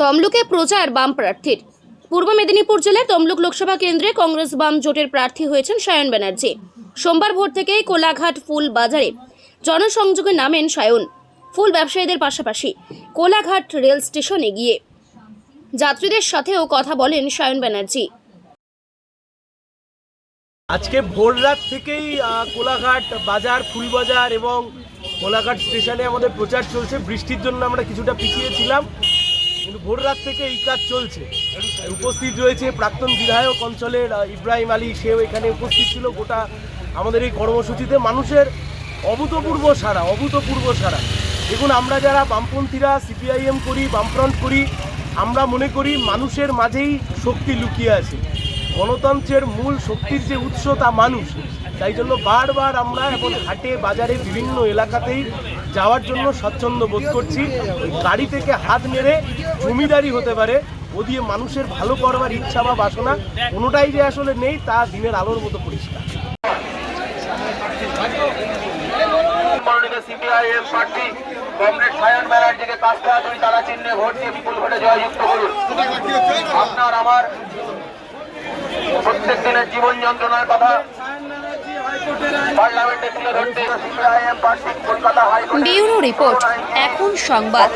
তমলুকে প্রচার বাম প্রার্থীর। পূর্ব মেদিনীপুর জেলার তমলুক লোকসভা কেন্দ্রে কংগ্রেস বাম জোটের প্রার্থী হয়েছেন সায়ন ব্যানার্জি। সোমবার ভোর থেকেই কোলাঘাট ফুল বাজারে জনসংযোগে নামেন সায়ন। ফুল ব্যবসায়ীদের পাশাপাশি কোলাঘাট রেল স্টেশনে গিয়ে যাত্রীদের সাথেও কথা বলেন সায়ন ব্যানার্জি। আজকে ভোর রাত থেকেই কোলাঘাট বাজার ফুলবাজার এবং কোলাঘাট স্টেশনে আমাদের প্রচার চলছে। বৃষ্টির জন্য আমরা কিছুটা পিছিয়ে ছিলাম। কিন্তু ভোর রাত থেকে এই কাজ চলছে। উপস্থিত রয়েছে প্রাক্তন বিধায়ক অঞ্চলের ইব্রাহিম আলী, সেও এখানে উপস্থিত ছিল। গোটা আমাদের এই কর্মসূচিতে মানুষের অভূতপূর্ব সারা অভূতপূর্ব সারা দেখুন, আমরা যারা বামপন্থীরা, সিপিআইএম করি, বামফ্রন্ট করি, আমরা মনে করি মানুষের মাঝেই শক্তি লুকিয়ে আছে। গণতন্ত্রের মূল শক্তির যে উৎস তা মানুষ। তাই জন্য বারবার আমরা এখন হাটে, বাজারে, বিভিন্ন এলাকাতেই যাওয়ার জন্য স্বচ্ছন্দ বোধ করছি। গাড়ি থেকে হাত নেড়ে জমিদারি হতে পারে ও দিয়ে মানুষের ভালো করবার ইচ্ছা বা বাসনা কোনোটাই যে আসলে নেই তা দিনের আলোর মতো পরিষ্কার। মনোনীত সিপিআইএম প্রার্থী কমরেড সায়ন ব্যানার্জিকে কাস্তা দুই তারা চিহ্নে ভোট দিয়ে বিপুল ভোটে জয়যুক্ত করুন। আপনার আমার প্রত্যেক দিনের জীবন যন্ত্রণার কথা পার্লামেন্টে তুলে ধরতে সিপিআইএম প্রার্থী কলকাতা হাইকোর্টে ব্যুরো রিপোর্ট এখন সংবাদ।